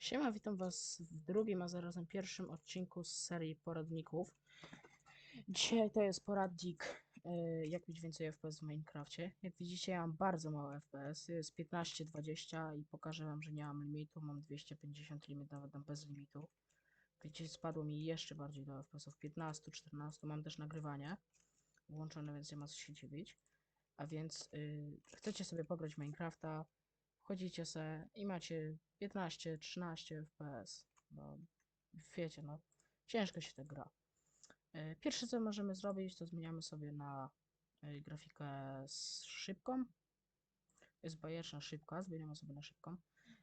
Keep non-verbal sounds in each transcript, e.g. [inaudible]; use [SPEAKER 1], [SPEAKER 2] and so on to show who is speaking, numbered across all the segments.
[SPEAKER 1] Siema, witam was w drugim, a zarazem pierwszym odcinku z serii poradników. Dzisiaj to jest poradnik, e, jak mieć więcej FPS w Minecrafcie. Jak widzicie, ja mam bardzo mało FPS, jest 15-20 i pokażę wam, że nie mam limitu, mam 250 limit, nawet tam bez limitu. Widzicie, spadło mi jeszcze bardziej do FPS-ów, 15-14, mam też nagrywanie włączone, więc nie ma co się dziwić. A więc y, chcecie sobie pograć Minecrafta, wchodzicie se i macie 15-13 FPS. No, wiecie, no, ciężko się tak gra. E, Pierwsze co możemy zrobić, to zmieniamy sobie na e, grafikę z szybką. Jest bajeczna szybka, zmieniamy sobie na szybką.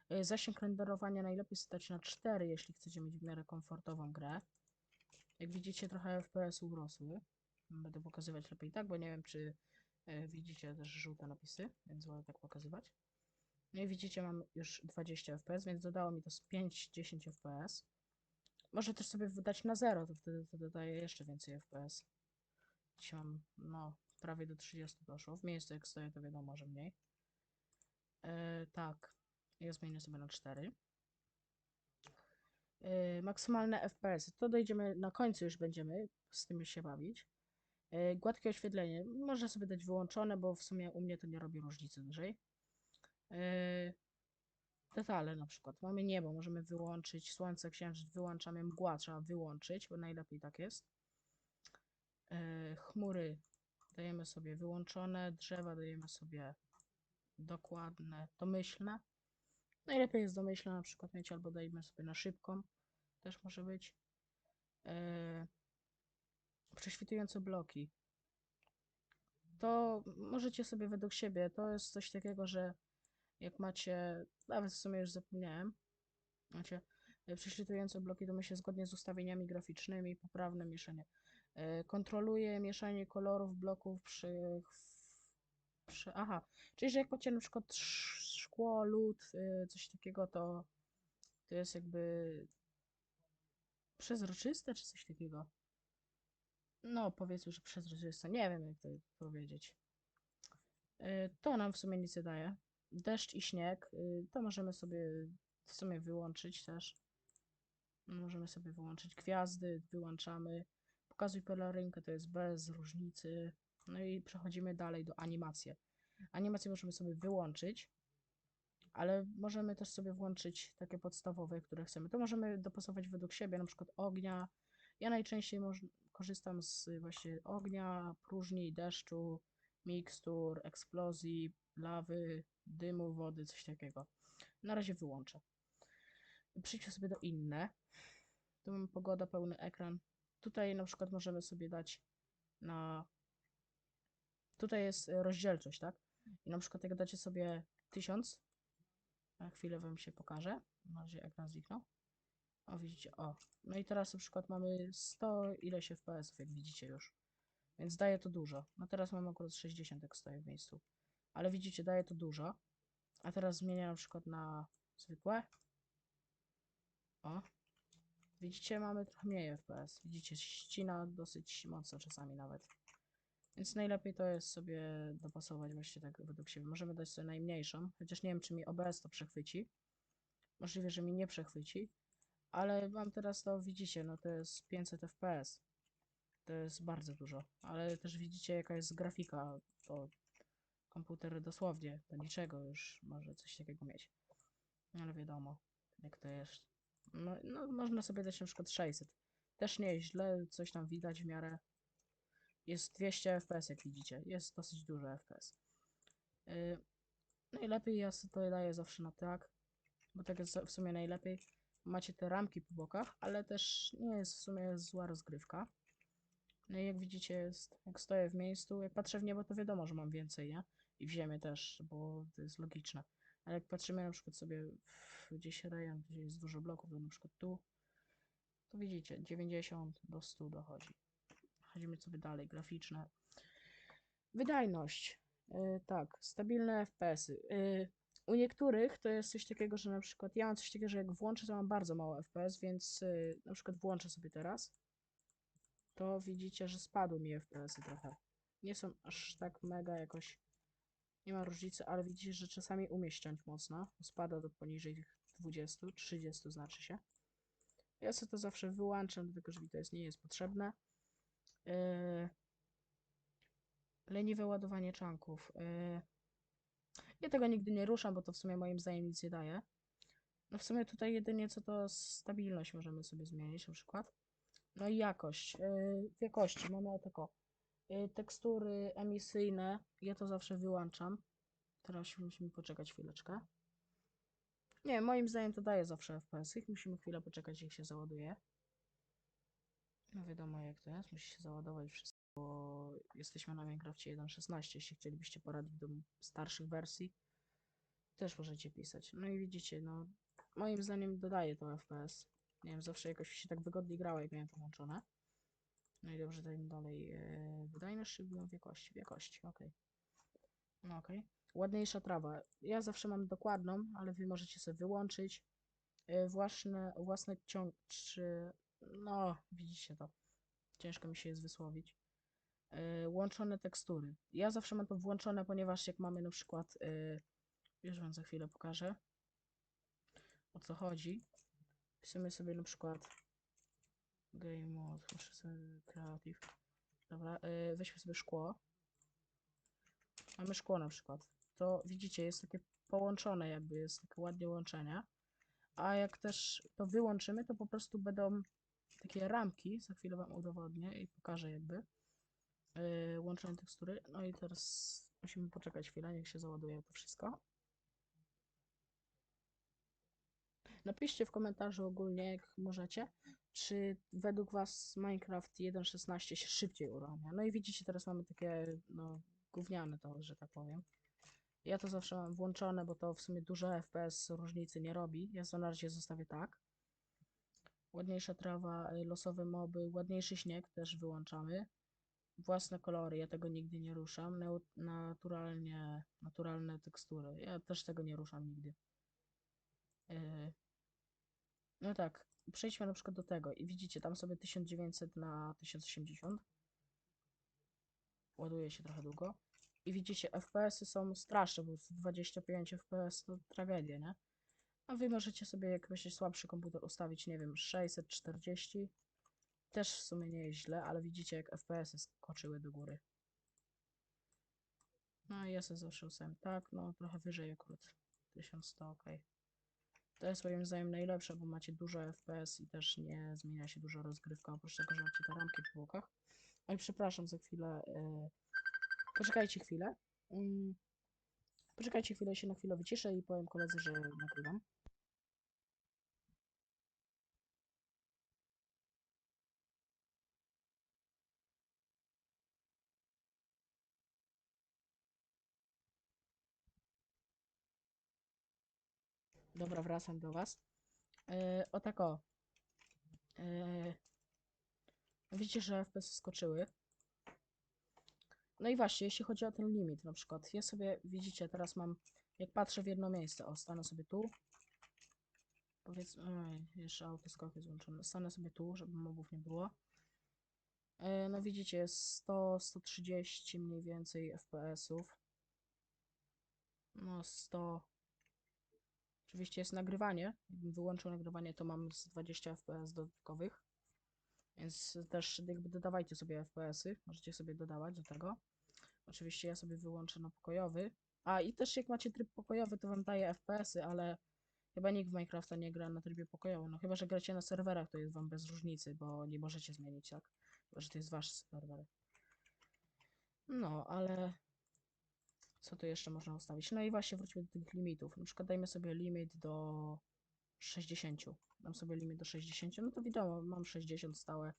[SPEAKER 1] E, Zasięg renderowania najlepiej stać na 4, jeśli chcecie mieć w miarę komfortową grę. Jak widzicie, trochę FPS urosły. Będę pokazywać lepiej tak, bo nie wiem, czy widzicie też żółte napisy, więc wolę tak pokazywać. No i widzicie, mam już 20 FPS, więc dodało mi to z 5-10 FPS. Może też sobie wydać na 0, to wtedy to dodaje jeszcze więcej FPS. Dzisiaj mam, no, prawie do 30 doszło. W miejscu jak stoję, to wiadomo, że mniej. E, tak, ja zmienię sobie na 4. E, maksymalne FPS, to dojdziemy na końcu, już będziemy z tym się bawić. E, gładkie oświetlenie, można sobie dać wyłączone, bo w sumie u mnie to nie robi różnicy dużej. Yy, detale na przykład. Mamy niebo, możemy wyłączyć słońce, księżyc, wyłączamy mgła, trzeba wyłączyć, bo najlepiej tak jest. Yy, chmury dajemy sobie wyłączone, drzewa dajemy sobie dokładne, domyślne. Najlepiej jest domyślne na przykład mieć, albo dajemy sobie na szybką, też może być. Yy, prześwitujące bloki. To możecie sobie według siebie, to jest coś takiego, że jak macie, nawet w sumie już zapomniałem, macie e, prześwitujące bloki, to się zgodnie z ustawieniami graficznymi, poprawne mieszanie. E, Kontroluje mieszanie kolorów bloków przy, przy... Aha, czyli że jak macie na przykład sz- szkło, lód, e, coś takiego, to to jest jakby przezroczyste, czy coś takiego. No, powiedzmy, że przezroczyste. Nie wiem, jak to powiedzieć. To nam w sumie nic nie daje deszcz i śnieg, y, to możemy sobie w sumie wyłączyć też. Możemy sobie wyłączyć gwiazdy, wyłączamy. Pokazuj pelarynkę, to jest bez różnicy. No i przechodzimy dalej do animacji. Animacje możemy sobie wyłączyć, ale możemy też sobie włączyć takie podstawowe, które chcemy. To możemy dopasować według siebie, na przykład ognia. Ja najczęściej korzystam z właśnie ognia, próżni, deszczu, mikstur, eksplozji, lawy, dymu, wody, coś takiego. Na razie wyłączę. Przejdźmy sobie do inne. Tu mamy pogoda, pełny ekran. Tutaj na przykład możemy sobie dać na... Tutaj jest rozdzielczość, tak? I na przykład jak dacie sobie 1000, na chwilę wam się pokażę. Na razie ekran zniknął. O, widzicie, o. No i teraz na przykład mamy 100 ileś FPS, jak widzicie już. Więc daje to dużo. No teraz mam akurat 60, jak stoję w miejscu. Ale widzicie, daje to dużo. A teraz zmienię na przykład na zwykłe. O. Widzicie, mamy trochę mniej FPS. Widzicie, ścina dosyć mocno czasami nawet. Więc najlepiej to jest sobie dopasować właśnie tak według siebie. Możemy dać sobie najmniejszą, chociaż nie wiem, czy mi OBS to przechwyci. Możliwe, że mi nie przechwyci. Ale mam teraz to, widzicie, no to jest 500 FPS. To jest bardzo dużo. Ale też widzicie, jaka jest grafika. To komputer dosłownie do niczego już może coś takiego mieć. Ale wiadomo, jak to jest. No, no można sobie dać na przykład 600. Też nie jest źle, coś tam widać w miarę. Jest 200 FPS, jak widzicie. Jest dosyć dużo FPS. Yy, najlepiej ja sobie to daję zawsze na tak, bo tak jest w sumie najlepiej. Macie te ramki po bokach, ale też nie jest w sumie zła rozgrywka. No i jak widzicie, jest, jak stoję w miejscu, jak patrzę w niebo, to wiadomo, że mam więcej, nie? I w ziemię też, bo to jest logiczne. Ale jak patrzymy na przykład sobie w gdzieś rejon, gdzie jest dużo bloków, to na przykład tu, to widzicie, 90 do 100 dochodzi. Chodzimy sobie dalej, graficzne. Wydajność. Yy, tak, stabilne FPS-y. Yy, u niektórych to jest coś takiego, że na przykład ja mam coś takiego, że jak włączę, to mam bardzo mało FPS, więc yy, na przykład włączę sobie teraz to widzicie, że spadły mi FPS-y trochę. Nie są aż tak mega jakoś. Nie ma różnicy, ale widzicie, że czasami umie ściąć mocno. Spada do poniżej tych 20, 30 znaczy się. Ja sobie to zawsze wyłączam, dlatego że mi to jest, nie jest potrzebne. Yy, leniwe ładowanie czanków. Yy, ja tego nigdy nie ruszam, bo to w sumie moim zdaniem nic nie daje. No w sumie tutaj jedynie co to stabilność możemy sobie zmienić na przykład. No i jakość. Yy, w jakości mamy o. Yy, tekstury emisyjne. Ja to zawsze wyłączam. Teraz musimy poczekać chwileczkę. Nie, moim zdaniem to daje zawsze FPS-y. Musimy chwilę poczekać, jak się załaduje. No wiadomo jak to jest. Musi się załadować wszystko, jesteśmy na Minecrafcie 1.16. Jeśli chcielibyście poradzić do starszych wersji, też możecie pisać. No i widzicie, no moim zdaniem dodaje to FPS. Nie wiem, zawsze jakoś się tak wygodnie grało, jak miałem to włączone. No i dobrze, dajmy dalej. E, wydajność czy w jakości? W jakości, okej. No okej. Ładniejsza trawa. Ja zawsze mam dokładną, ale wy możecie sobie wyłączyć. E, własne, własne ciąg... Czy... No, widzicie to. Ciężko mi się jest wysłowić. E, łączone tekstury. Ja zawsze mam to włączone, ponieważ jak mamy na przykład... Już wam za chwilę pokażę. O co chodzi. Pisamy sobie na przykład Game Mode, muszę sobie Creative. Dobra, yy, weźmy sobie szkło. Mamy szkło na przykład. To widzicie, jest takie połączone jakby, jest takie ładnie łączenie. A jak też to wyłączymy, to po prostu będą takie ramki, za chwilę wam udowodnię i pokażę jakby. Yy, tekstury. No i teraz musimy poczekać chwilę, niech się załaduje to wszystko. Napiszcie w komentarzu ogólnie, jak możecie, czy według Was Minecraft 1.16 się szybciej uruchamia. No i widzicie, teraz mamy takie, no, gówniane to, że tak powiem. Ja to zawsze mam włączone, bo to w sumie dużo FPS różnicy nie robi. Ja to na razie zostawię tak. Ładniejsza trawa, y, losowe moby, ładniejszy śnieg też wyłączamy. Własne kolory, ja tego nigdy nie ruszam. Naturalnie, naturalne tekstury, ja też tego nie ruszam nigdy. Yy, no tak, przejdźmy na przykład do tego i widzicie, tam sobie 1900 na 1080. Ładuje się trochę długo. I widzicie, FPS-y są straszne, bo 25 FPS to tragedia, nie? A wy możecie sobie, jak będziecie słabszy komputer, ustawić, nie wiem, 640. Też w sumie nie jest źle, ale widzicie, jak FPS-y skoczyły do góry. No i ja sobie zawsze tak, no trochę wyżej akurat. 1100, ok. To jest moim zdaniem najlepsze, bo macie dużo FPS i też nie zmienia się dużo rozgrywka, oprócz tego, że macie te ramki po bokach. Oj, przepraszam za chwilę. Yy... Poczekajcie chwilę. Yy... Poczekajcie chwilę, się na chwilę wyciszę i powiem koledze, że nagrywam. Dobra, wracam do was. Yy, o tak o. Yy, widzicie, że FPS skoczyły. No i właśnie, jeśli chodzi o ten limit na przykład, ja sobie, widzicie, teraz mam, jak patrzę w jedno miejsce, o, stanę sobie tu. Powiedzmy, oj, jeszcze autoskok jest włączony. Stanę sobie tu, żeby mobów nie było. Yy, no widzicie, jest 100, 130 mniej więcej FPS-ów. No 100, Oczywiście jest nagrywanie. Jakbym wyłączył nagrywanie, to mam z 20 FPS dodatkowych. Więc też jakby dodawajcie sobie FPS-y. Możecie sobie dodawać do tego. Oczywiście ja sobie wyłączę na pokojowy. A i też jak macie tryb pokojowy, to wam daje FPS-y, ale chyba nikt w Minecrafta nie gra na trybie pokojowym. No chyba, że gracie na serwerach, to jest wam bez różnicy, bo nie możecie zmienić, tak? Chyba, że to jest wasz serwer. No, ale co tu jeszcze można ustawić? No i właśnie wróćmy do tych limitów. Na przykład dajmy sobie limit do 60. Dam sobie limit do 60. No to wiadomo, mam 60 stałe.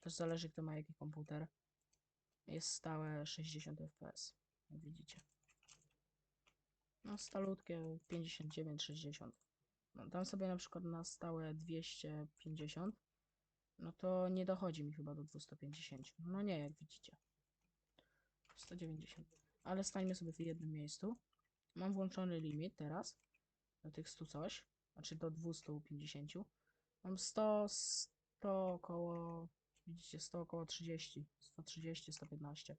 [SPEAKER 1] Też zależy kto ma jaki komputer. Jest stałe 60 fps. Jak widzicie. No stalutkie 59, 60. No, dam sobie na przykład na stałe 250. No to nie dochodzi mi chyba do 250. No nie, jak widzicie. 190 ale stańmy sobie w jednym miejscu. Mam włączony limit teraz do tych 100 coś, znaczy do 250. Mam 100, 100 około, widzicie, 100 około 30, 130, 115.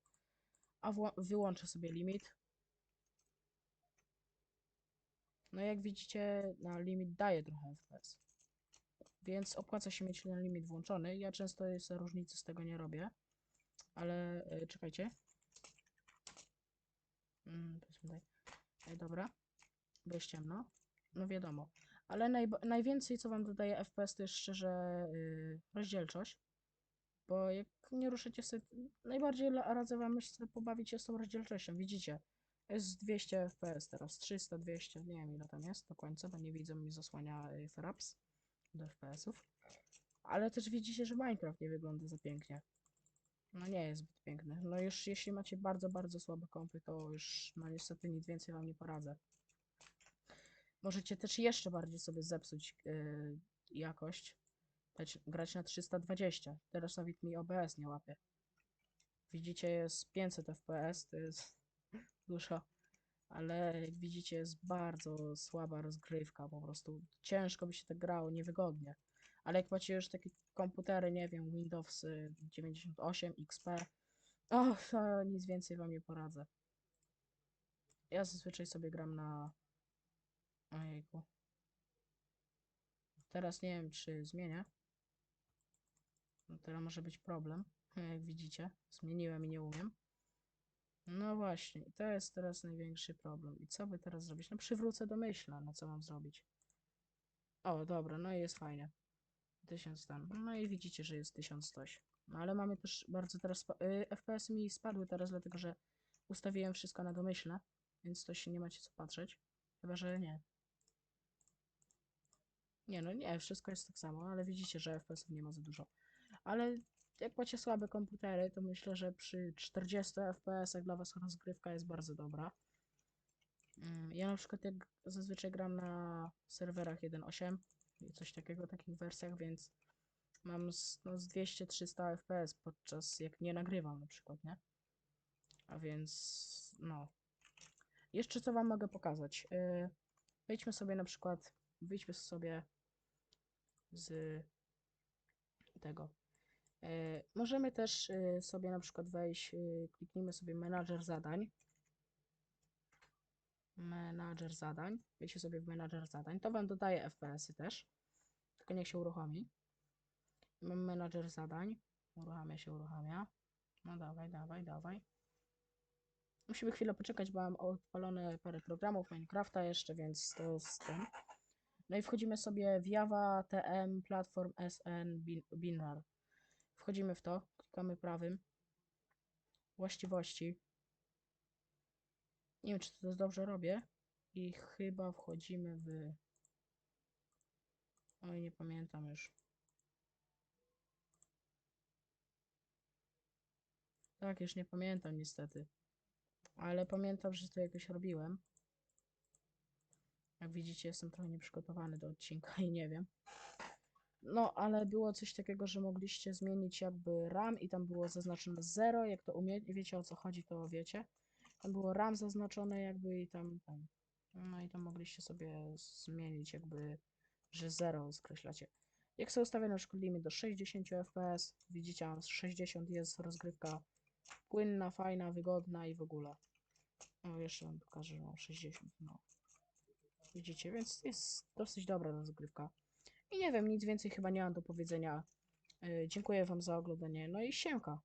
[SPEAKER 1] A wyłączę sobie limit. No jak widzicie, na limit daje trochę FPS. Więc opłaca się mieć ten limit włączony. Ja często jest różnicy z tego nie robię. Ale e, czekajcie. Mm, tutaj. E, dobra. Bo ciemno. No wiadomo. Ale najba- najwięcej co wam dodaje FPS to jest szczerze y, rozdzielczość. Bo jak nie ruszycie sobie, najbardziej radzę wam sobie pobawić się z tą rozdzielczością. Widzicie? Jest 200 FPS teraz, 300, 200, nie wiem ile tam jest do końca, bo nie widzę, mi zasłania y, fraps do FPS-ów. Ale też widzicie, że Minecraft nie wygląda za pięknie. No nie jest zbyt piękny. No już jeśli macie bardzo, bardzo słabe kompy, to już no niestety nic więcej wam nie poradzę. Możecie też jeszcze bardziej sobie zepsuć yy, jakość. Dać, grać na 320. Teraz nawet mi OBS nie łapie. Widzicie, jest 500 FPS, to jest [laughs] dużo. Ale jak widzicie, jest bardzo słaba rozgrywka. Po prostu ciężko by się tak grało, niewygodnie. Ale jak macie już takie komputery, nie wiem, Windows y, 98, XP, o, to nic więcej wam nie poradzę. Ja zazwyczaj sobie gram na Ojejku. Teraz nie wiem, czy zmienię. No teraz może być problem, [laughs] jak widzicie. Zmieniłem i nie umiem. No właśnie, to jest teraz największy problem. I co by teraz zrobić? No przywrócę domyślna, no co mam zrobić? O, dobra, no i jest fajnie. 1000 tam. No i widzicie, że jest 1100. No ale mamy też bardzo teraz... Y, FPS mi spadły teraz, dlatego że ustawiłem wszystko na domyślne, więc to się nie macie co patrzeć. Chyba, że nie. Nie, no nie, wszystko jest tak samo, ale widzicie, że FPS-ów nie ma za dużo. Ale jak macie słabe komputery, to myślę, że przy 40 FPS-ach dla was rozgrywka jest bardzo dobra. Mm, Ja na przykład jak zazwyczaj gram na serwerach 1.8 i coś takiego, takich wersjach, więc mam z, no, z 200-300 FPS podczas jak nie nagrywam na przykład, nie? A więc no. Jeszcze co wam mogę pokazać? Yy, wejdźmy sobie na przykład, wyjdźmy sobie z tego. E, możemy też e, sobie na przykład wejść, e, kliknijmy sobie menadżer zadań. Menadżer zadań. Wejdźcie sobie w menadżer zadań. To wam dodaje FPS-y też. Tylko niech się uruchomi. Mamy menadżer zadań. Uruchamia się, uruchamia. No dawaj, dawaj, dawaj. Musimy chwilę poczekać, bo mam odpalone parę programów Minecrafta jeszcze, więc to jest ten. No i wchodzimy sobie w Java, TM, Platform, SN, bin, Binar. Wchodzimy w to, klikamy prawym. Właściwości. Nie wiem, czy to dobrze robię. I chyba wchodzimy w... Oj, nie pamiętam już. Tak, już nie pamiętam niestety. Ale pamiętam, że to jakoś robiłem. Jak widzicie, jestem trochę nieprzygotowany do odcinka i nie wiem. No, ale było coś takiego, że mogliście zmienić jakby RAM i tam było zaznaczone 0. Jak to umie wiecie o co chodzi, to wiecie. Tam było RAM zaznaczone jakby i tam, tam. No i tam mogliście sobie zmienić jakby, że 0 skreślacie. Jak sobie ustawię na przykład limit do 60 fps, widzicie, mam 60 jest rozgrywka płynna, fajna, wygodna i w ogóle. No jeszcze wam pokażę, że mam 60, no. Widzicie, więc jest dosyć dobra rozgrywka. I nie wiem, nic więcej chyba nie mam do powiedzenia. Yy, dziękuję wam za oglądanie, no i siemka.